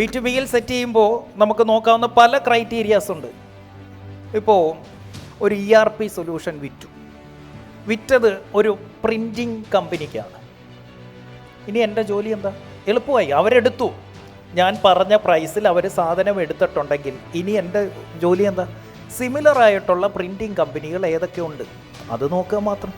B to ബിയിൽ set ചെയ്യുമ്പോൾ നമുക്ക് നോക്കാവുന്ന പല ക്രൈറ്റീരിയാസ് ഉണ്ട്. ഇപ്പോൾ ഒരു ഇ ആർ പി സൊല്യൂഷൻ വിറ്റു. വിറ്റത് ഒരു പ്രിന്റിങ് കമ്പനിക്കാണ് ഇനി എന്റെ ജോലി എന്താ? എളുപ്പമായി. അവരെടുത്തു. ഞാൻ പറഞ്ഞ പ്രൈസിൽ അവർ സാധനം എടുത്തിട്ടുണ്ടെങ്കിൽ ഇനി എന്റെ ജോലി എന്താ? സിമിലർ ആയിട്ടുള്ള പ്രിന്റിങ് കമ്പനികൾ ഏതൊക്കെ ഉണ്ട്? അത് നോക്കുക മാത്രം.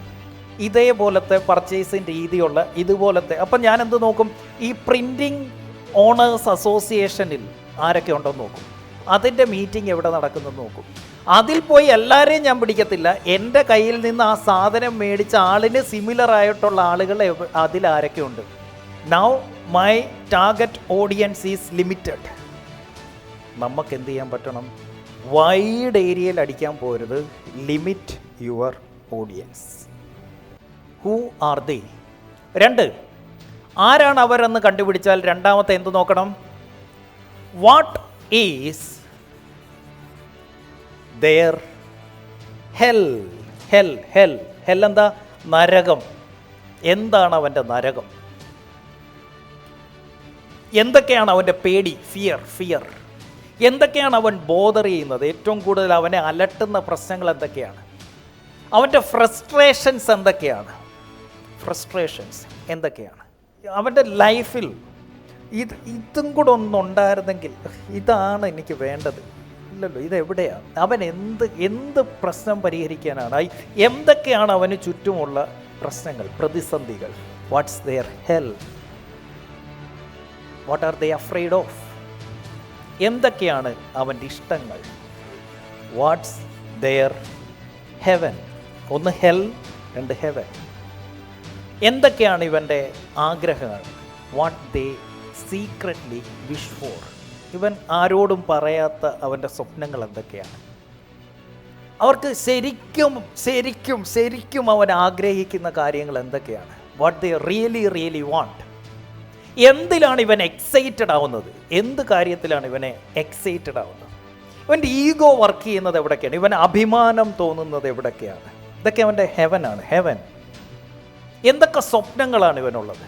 ഇതേപോലത്തെ പർച്ചേസിങ് രീതിയുള്ള ഇതുപോലത്തെ അപ്പം ഞാൻ എന്ത് നോക്കും? ഈ പ്രിന്റിങ് ഓണേഴ്സ് അസോസിയേഷനിൽ ആരൊക്കെ ഉണ്ടെന്ന് നോക്കും. അതിന്റെ മീറ്റിംഗ് എവിടെ നടക്കുന്നെന്ന് നോക്കും. അതിൽ പോയി എല്ലാവരെയും ഞാൻ പിടിക്കത്തില്ല. എന്റെ കയ്യിൽ നിന്ന് ആ സാധനം മേടിച്ച ആളിന് സിമിലർ ആയിട്ടുള്ള ആളുകൾ അതിൽ ആരൊക്കെ ഉണ്ട്. Now my target audience is limited നമുക്ക് എന്ത് ചെയ്യാൻ പറ്റണം? വൈഡ് ഏരിയയിൽ അടിക്കാൻ പോരുത്. Limit your audience who are they രണ്ട് ആരാണ് അവരെന്ന് കണ്ടുപിടിച്ചാൽ രണ്ടാമത്തെ എന്ത് നോക്കണം? What is their hell hell hell hell എന്താ? നരകം. എന്താണ് അവന്റെ നരകം? എന്തൊക്കെയാണ് അവന്റെ പേടി? ഫിയർ ഫിയർ എന്തൊക്കെയാണ് അവൻ ബോധർ ചെയ്യുന്നത്? ഏറ്റവും കൂടുതൽ അവനെ അലട്ടുന്ന പ്രശ്നങ്ങൾ എന്തൊക്കെയാണ്? അവന്റെ ഫ്രസ്ട്രേഷൻസ് എന്തൊക്കെയാണ്? ഫ്രസ്ട്രേഷൻസ് എന്തൊക്കെയാണ്? അവന്റെ ലൈഫിൽ ഇത് ഇതും കൂടെ ഒന്നുണ്ടായിരുന്നെങ്കിൽ ഇതാണ് എനിക്ക് വേണ്ടത്. ഇല്ലല്ലോ ഇതെവിടെയാണ് അവൻ എന്ത് എന്ത് പ്രശ്നം പരിഹരിക്കാനാണ്? എന്തൊക്കെയാണ് അവന് ചുറ്റുമുള്ള പ്രശ്നങ്ങൾ പ്രതിസന്ധികൾ? What's their hell what are they afraid of എന്തൊക്കെയാണ് അവന്റെ ഇഷ്ടങ്ങൾ? വാട്ട്സ് ദെയർ ഹെവൻ ഒന്ന് ഹെൽ രണ്ട് ഹെവൻ എന്തൊക്കെയാണ് ഇവന്റെ ആഗ്രഹങ്ങൾ? What they secretly wish for ഇവൻ ആരോടും പറയാത്ത അവന്റെ സ്വപ്നങ്ങൾ എന്തൊക്കെയാണ്? അവർക്ക് ശരിക്കും ശരിക്കും ശരിക്കും അവൻ ആഗ്രഹിക്കുന്ന കാര്യങ്ങൾ എന്തൊക്കെയാണ്? What they really really want എന്തിലാണ് ഇവൻ എക്സൈറ്റഡ് ആവുന്നത്? എന്ത് കാര്യത്തിലാണ് ഇവനെ എക്സൈറ്റഡ് ആവുന്നത്? ഇവന്റെ ഈഗോ വർക്ക് ചെയ്യുന്നത് എവിടൊക്കെയാണ്? ഇവൻ അഭിമാനം തോന്നുന്നത് എവിടൊക്കെയാണ്? ഇതൊക്കെ അവന്റെ ഹെവനാണ് ഹെവൻ എന്തൊക്കെ സ്വപ്നങ്ങളാണ് ഇവനുള്ളത്?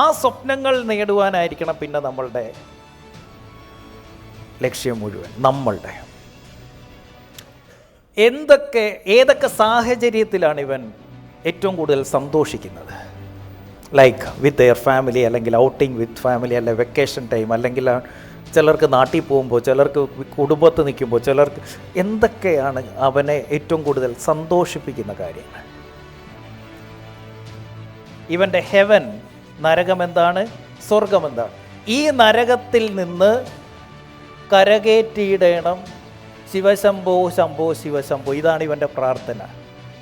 ആ സ്വപ്നങ്ങൾ നേടുവാനായിരിക്കണം പിന്നെ നമ്മളുടെ ലക്ഷ്യം മുഴുവൻ നമ്മളുടെ. എന്തൊക്കെ ഏതൊക്കെ സാഹചര്യത്തിലാണ് ഇവൻ ഏറ്റവും കൂടുതൽ സന്തോഷിക്കുന്നത്? ലൈക്ക് വിത്ത് എയർ ഫാമിലി അല്ലെങ്കിൽ ഔട്ടിങ് വിത്ത് ഫാമിലി അല്ലെ വെക്കേഷൻ ടൈം അല്ലെങ്കിൽ ചിലർക്ക് നാട്ടിൽ പോകുമ്പോൾ ചിലർക്ക് കുടുംബത്ത് നിൽക്കുമ്പോൾ ചിലർക്ക് എന്തൊക്കെയാണ് അവനെ ഏറ്റവും കൂടുതൽ സന്തോഷിപ്പിക്കുന്ന കാര്യങ്ങൾ? ഇവന്റെ ഹെവൻ നരകമെന്താണ്? സ്വർഗമെന്താണ്? സ്വർഗം ഈ നരകത്തിൽ നിന്ന് കരകേറ്റിയിടണം. ശിവശംഭോ ശംഭോ ശിവശംഭോ. ഇതാണ് ഇവന്റെ പ്രാർത്ഥന.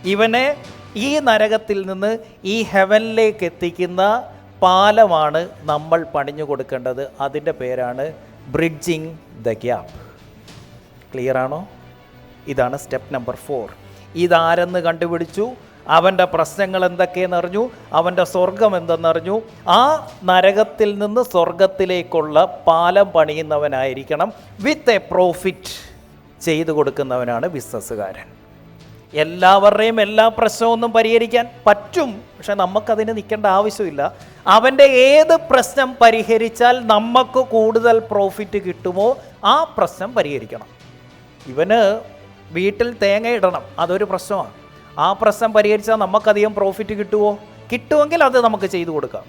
ഇവനെ ഈ നരകത്തിൽ നിന്ന് ഈ ഹെവനിലേക്ക് എത്തിക്കുന്ന പാലമാണ് നമ്മൾ പണിഞ്ഞു കൊടുക്കേണ്ടത്. അതിന്റെ പേരാണ് ബ്രിഡ്ജിങ് ദ ഗ്യാപ്പ് ക്ലിയറാണോ ഇതാണ് സ്റ്റെപ്പ് നമ്പർ ഫോർ. ഇതാരെന്ന് കണ്ടുപിടിച്ചു? അവന്റെ പ്രശ്നങ്ങൾ എന്തൊക്കെയെന്ന് അറിഞ്ഞു അവന്റെ സ്വർഗം എന്തെന്നറിഞ്ഞു ആ നരകത്തിൽ നിന്ന് സ്വർഗത്തിലേക്കുള്ള പാലം പണിയുന്നവനായിരിക്കണം. വിത്ത് എ പ്രോഫിറ്റ് ചെയ്തു കൊടുക്കുന്നവനാണ് ബിസിനസ്സുകാരൻ. എല്ലാവരുടെയും എല്ലാ പ്രശ്നമൊന്നും പരിഹരിക്കാൻ പറ്റും പക്ഷെ നമുക്കതിന് നിൽക്കേണ്ട ആവശ്യമില്ല. അവന്റെ ഏത് പ്രശ്നം പരിഹരിച്ചാൽ നമുക്ക് കൂടുതൽ പ്രോഫിറ്റ് കിട്ടുമോ ആ പ്രശ്നം പരിഹരിക്കണം. ഇവന് വീട്ടിൽ തേങ്ങ ഇടണം അതൊരു പ്രശ്നമാണ്. ആ പ്രശ്നം പരിഹരിച്ചാൽ നമുക്കധികം പ്രോഫിറ്റ് കിട്ടുമോ കിട്ടുമെങ്കിൽ അത് നമുക്ക് ചെയ്തു കൊടുക്കാം.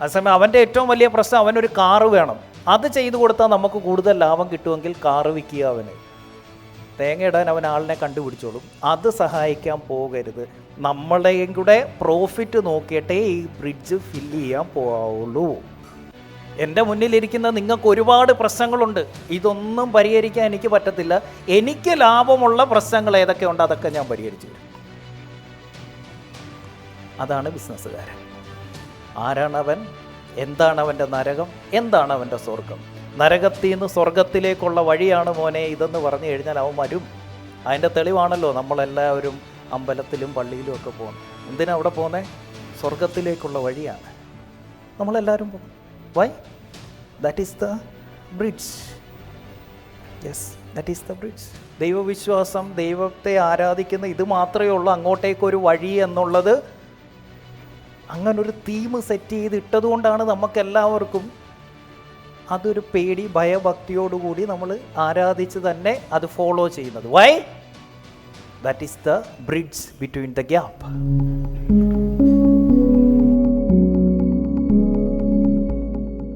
അതേസമയം അവന്റെ ഏറ്റവും വലിയ പ്രശ്നം അവനൊരു കാറ് വേണം. അത് ചെയ്തു കൊടുത്താൽ നമുക്ക് കൂടുതൽ ലാഭം കിട്ടുമെങ്കിൽ കാറ് വിൽക്കുക അവന്. തേങ്ങ ഇടാൻ അവൻ ആളിനെ കണ്ടുപിടിച്ചോളും. അത് സഹായിക്കാൻ പോകരുത്. നമ്മളെയും കൂടെ പ്രോഫിറ്റ് നോക്കിയിട്ടേ ഈ ബ്രിഡ്ജ് ഫില്ല് ചെയ്യാൻ പോവുള്ളൂ. എന്റെ മുന്നിലിരിക്കുന്ന നിങ്ങൾക്ക് ഒരുപാട് പ്രശ്നങ്ങളുണ്ട്. ഇതൊന്നും പരിഹരിക്കാൻ എനിക്ക് പറ്റത്തില്ല. എനിക്ക് ലാഭമുള്ള പ്രശ്നങ്ങൾ ഏതൊക്കെ ഉണ്ട് അതൊക്കെ ഞാൻ പരിഹരിച്ചു തരും. അതാണ് ബിസിനസ്സുകാരൻ. ആരാണ് അവൻ? എന്താണ് അവന്റെ നരകം? എന്താണ് അവന്റെ സ്വർഗം നരകത്തിൽ നിന്ന് സ്വർഗത്തിലേക്കുള്ള വഴിയാണ് മോനെ ഇതെന്ന് പറഞ്ഞു കഴിഞ്ഞാൽ അവൻ വരും. അതിന്റെ തെളിവാണല്ലോ നമ്മളെല്ലാവരും അമ്പലത്തിലും പള്ളിയിലും ഒക്കെ പോകുന്നത്. എന്തിനാണ് അവിടെ പോകുന്നത്? സ്വർഗത്തിലേക്കുള്ള വഴിയാണ്. നമ്മളെല്ലാവരും പോകും why that is the bridge yes that is the bridge ദൈവവിശ്വാസം ദൈവത്തെ ആരാധിക്കുന്ന ഇത് മാത്രമേ ഉള്ളൂ. അങ്ങോട്ടേക്കൊരു വഴി എന്നുള്ളത് അങ്ങനൊരു തീം സെറ്റ് ചെയ്ത് ഇട്ടതുകൊണ്ടാണ് നമുക്കെല്ലാവർക്കും അതൊരു പേടി ഭയഭക്തിയോടുകൂടി നമ്മൾ ആരാധിച്ച് തന്നെ അത് ഫോളോ ചെയ്യുന്നത്. Why that is the bridge between the gap